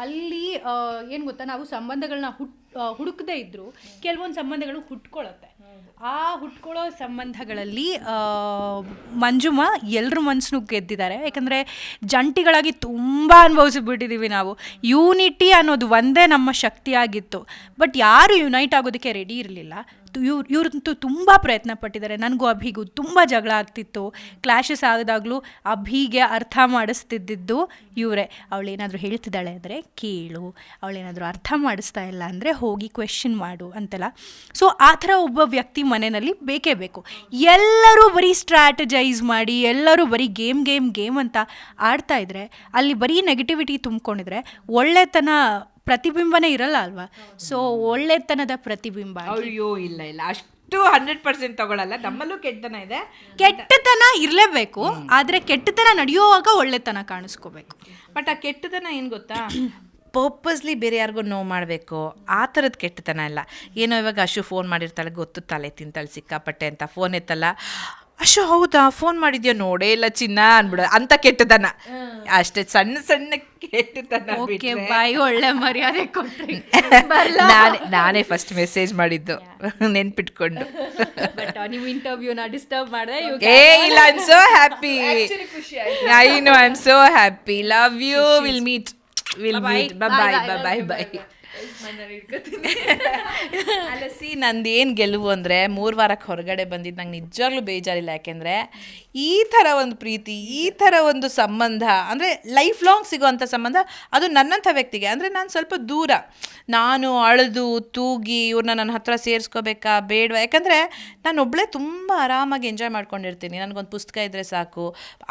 ಅಲ್ಲಿ ಏನು ಗೊತ್ತಾ? ನಾವು ಸಂಬಂಧಗಳನ್ನ ಹುಟ್ ಆ, ಹುಡುಕದೇ ಇದ್ದರೂ ಕೆಲವೊಂದು ಸಂಬಂಧಗಳು ಹುಟ್ಕೊಳ್ಳುತ್ತೆ ಆ ಹುಟ್ಕೊಳ್ಳೋ ಸಂಬಂಧಗಳಲ್ಲಿ ಮಂಜುಮ ಎಲ್ಲರ ಮನಸ್ಸನ್ನು ಗೆದ್ದಿದ್ದಾರೆ ಯಾಕಂದರೆ ಜಂಟಿಗಳಾಗಿ ತುಂಬ ಅನುಭವಿಸಿಬಿಟ್ಟಿದ್ದೀವಿ ನಾವು. ಯೂನಿಟಿ ಅನ್ನೋದು ಒಂದೇ ನಮ್ಮ ಶಕ್ತಿಯಾಗಿತ್ತು. ಬಟ್ ಯಾರು ಯುನೈಟ್ ಆಗೋದಕ್ಕೆ ರೆಡಿ ಇರಲಿಲ್ಲ. ಇವ್ರು, ಇವ್ರಂತೂ ತುಂಬ ಪ್ರಯತ್ನ ಪಟ್ಟಿದ್ದಾರೆ. ನನಗೂ ಅಭಿಗೂ ತುಂಬ ಜಗಳ ಆಗ್ತಿತ್ತು. ಕ್ಲಾಶಸ್ ಆದಾಗಲೂ ಅಭಿಗೆ ಅರ್ಥ ಮಾಡಿಸ್ತಿದ್ದಿದ್ದು ಇವರೇ. ಅವಳೇನಾದರೂ ಹೇಳ್ತಿದ್ದಾಳೆ ಅಂದರೆ ಕೇಳು. ಅವಳೇನಾದರೂ ಅರ್ಥ ಮಾಡಿಸ್ತಾ ಇಲ್ಲ ಅಂದರೆ ಹೋಗಿ ಕ್ವೆಶನ್ ಮಾಡು ಅಂತೆಲ್ಲ. ಸೊ ಆ ಥರ ಒಬ್ಬ ವ್ಯಕ್ತಿ ಮನೆಯಲ್ಲಿ ಬೇಕೇ ಬೇಕು. ಎಲ್ಲರೂ ಬರೀ ಸ್ಟ್ರಾಟಜೈಸ್ ಮಾಡಿ ಎಲ್ಲರೂ ಬರೀ ಗೇಮ್ ಗೇಮ್ ಗೇಮ್ ಅಂತ ಆಡ್ತಾ ಇದ್ರೆ ಅಲ್ಲಿ ಬರೀ ನೆಗೆಟಿವಿಟಿ ತುಂಬಿಕೊಂಡಿದ್ರೆ ಒಳ್ಳೆತನ ಪ್ರತಿಬಿಂಬನೇ ಇರಲ್ಲ ಅಲ್ವಾ? ಸೊ ಒಳ್ಳೆತನದ ಪ್ರತಿಬಿಂಬ ಅಯ್ಯೋ ಇಲ್ಲ ಇಲ್ಲ. ಅಷ್ಟು ಹಂಡ್ರೆಡ್ ಪರ್ಸೆಂಟ್ ತಗೊಳ್ಳಲ್ಲ ನಮ್ಮಲ್ಲೂ ಕೆಟ್ಟತನ ಇದೆ. ಕೆಟ್ಟತನ ಇರಲೇಬೇಕು ಆದರೆ ಕೆಟ್ಟತನ ನಡೆಯುವಾಗ ಒಳ್ಳೆತನ ಕಾಣಿಸ್ಕೋಬೇಕು. ಬಟ್ ಆ ಕೆಟ್ಟತನ ಏನು ಗೊತ್ತಾ? ಪರ್ಪಸ್ಲಿ ಬೇರೆ ಯಾರಿಗೂ ನೋವು ಮಾಡಬೇಕು ಆ ಥರದ ಕೆಟ್ಟತನ ಇಲ್ಲ. ಏನೋ ಇವಾಗ ಅಶು ಫೋನ್ ಮಾಡಿರ್ತಾಳೆ ಗೊತ್ತು ತಲೆ ತಿಂತಾಳೆ ಸಿಕ್ಕಾಪಟ್ಟೆ ಅಂತ. ಫೋನ್ ಎತ್ತಲ್ಲ ಅಶು ಹೌದಾ? ಫೋನ್ ಮಾಡಿದ್ಯೋ? ನೋಡೇ ಇಲ್ಲ ಚಿನ್ನ ಅನ್ಬಿಡ ಅಂತ ಕೆಟ್ಟತನ. ಅಷ್ಟೇ ಸಣ್ಣ ಸಣ್ಣ ಕೆಟ್ಟತನ ಓಕೆ ಬಾಯ್ ಬಾಯಿ ಒಳ್ಳೆ ಮರ್ಯಾದೆ ಕೊಟ್ರಿ. ನಾನೇ ನಾನೇ ಫಸ್ಟ್ ಮೆಸೇಜ್ ಮಾಡಿದ್ದು. ನೆನ್ಪಿಟ್ಕೊಂಡು. ಬಟ್ ನಿಮ್ಮ ಇಂಟರ್ವ್ಯೂನ ಡಿಸ್ಟರ್ಬ್ ಮಾಡಿದೆ ಏ ಇಲ್ಲ I am so happy I know I am so happy love you will meet will meet bye bye bye bye ಅಲ್ಲ ಸಿ ನಂದು ಏನು ಗೆಲುವು ಅಂದರೆ ಮೂರು ವಾರಕ್ಕೆ ಹೊರಗಡೆ ಬಂದಿದ್ದು ನಂಗೆ ನಿಜವಾಗ್ಲೂ ಬೇಜಾರಿಲ್ಲ. ಯಾಕೆಂದರೆ ಈ ಥರ ಒಂದು ಪ್ರೀತಿ, ಈ ಥರ ಒಂದು ಸಂಬಂಧ, ಅಂದರೆ ಲೈಫ್ ಲಾಂಗ್ ಸಿಗೋವಂಥ ಸಂಬಂಧ, ಅದು ನನ್ನಂಥ ವ್ಯಕ್ತಿಗೆ. ಅಂದರೆ ನಾನು ಸ್ವಲ್ಪ ದೂರ. ನಾನು ಅಳದು, ತೂಗಿ ಇವ್ರನ್ನ ನನ್ನ ಹತ್ರ ಸೇರಿಸ್ಕೋಬೇಕಾ ಬೇಡ ಯಾಕಂದರೆ ನಾನು ಒಬ್ಬಳೇ ತುಂಬ ಆರಾಮಾಗಿ ಎಂಜಾಯ್ ಮಾಡ್ಕೊಂಡಿರ್ತೀನಿ. ನನಗೊಂದು ಪುಸ್ತಕ ಇದ್ದರೆ ಸಾಕು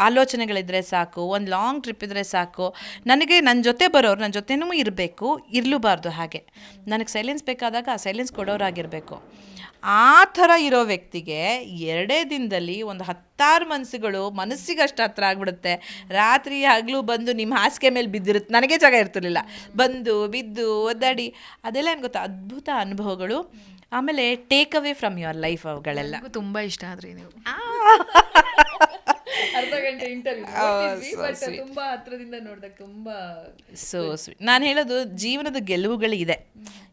ಆಲೋಚನೆಗಳಿದ್ದರೆ ಸಾಕು, ಒಂದು ಲಾಂಗ್ ಟ್ರಿಪ್ ಇದ್ದರೆ ಸಾಕು. ನನಗೆ ನನ್ನ ಜೊತೆ ಬರೋರು ನನ್ನ ಜೊತೆನೂ ಇರಬೇಕು, ಇರಲೂಬಾರ್ದು. ಹಾಗೆ. ನನಗೆ ಸೈಲೆನ್ಸ್ ಬೇಕಾದಾಗ ಆ ಸೈಲೆನ್ಸ್ ಕೊಡೋರಾಗಿರಬೇಕು. ಆ ಥರ ಇರೋ ವ್ಯಕ್ತಿಗೆ ಎರಡೇ ದಿನದಲ್ಲಿ ಒಂದು ಹತ್ತಾರು ಮನಸ್ಸುಗಳು ಮನಸ್ಸಿಗಷ್ಟು ಹತ್ರ ಆಗ್ಬಿಡುತ್ತೆ. ರಾತ್ರಿ ಹಗಲು ಬಂದು ನಿಮ್ಮ ಹಾಸಿಗೆ ಮೇಲೆ ಬಿದ್ದಿರುತ್ತೆ ನನಗೆ ಜಾಗ ಇರ್ತಿರ್ಲಿಲ್ಲ. ಬಂದು ಬಿದ್ದು ಒದ್ದಾಡಿ ಅದೆಲ್ಲ ಏನು ಗೊತ್ತಾ ಅದ್ಭುತ ಅನುಭವಗಳು. ಆಮೇಲೆ take away from your life ಅವುಗಳೆಲ್ಲ. ತುಂಬಾ ಇಷ್ಟ ಆದರೆ ನೀವು. ಅರ್ಧ ಗಂಟೆ ಇಂಟರ್ವ್ಯೂ ಬಟ್ ತುಂಬಾ ಹತ್ರದಿಂದ ನೋಡಿದಾಗ ತುಂಬಾ ಸೊ ಸ್ವೀಟ್ ನಾನು ಹೇಳೋದು ಜೀವನದ ಗೆಲುವುಗಳಿದೆ.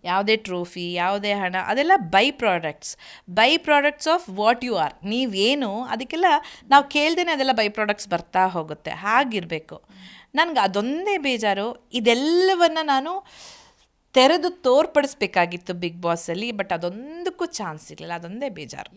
ಯಾವುದೇ ಟ್ರೋಫಿ ಯಾವುದೇ ಹಣ ಅದೆಲ್ಲ byproducts byproducts of what you are ನೀವೇನು ಅದಕ್ಕೆಲ್ಲ ನಾವು ಕೇಳ್ದೇನೆ ಅದೆಲ್ಲ ಬೈ ಪ್ರಾಡಕ್ಟ್ಸ್ ಬರ್ತಾ ಹೋಗುತ್ತೆ. ಹಾಗಿರಬೇಕು. ನನಗೆ ಅದೊಂದೇ ಬೇಜಾರು. ಇದೆಲ್ಲವನ್ನು ನಾನು ತೆರೆದು ತೋರ್ಪಡಿಸ್ಬೇಕಾಗಿತ್ತು ಬಿಗ್ ಬಾಸಲ್ಲಿ ಬಟ್ ಅದೊಂದಕ್ಕೂ ಚಾನ್ಸ್ ಇರಲಿಲ್ಲ. ಅದೊಂದೇ ಬೇಜಾರು.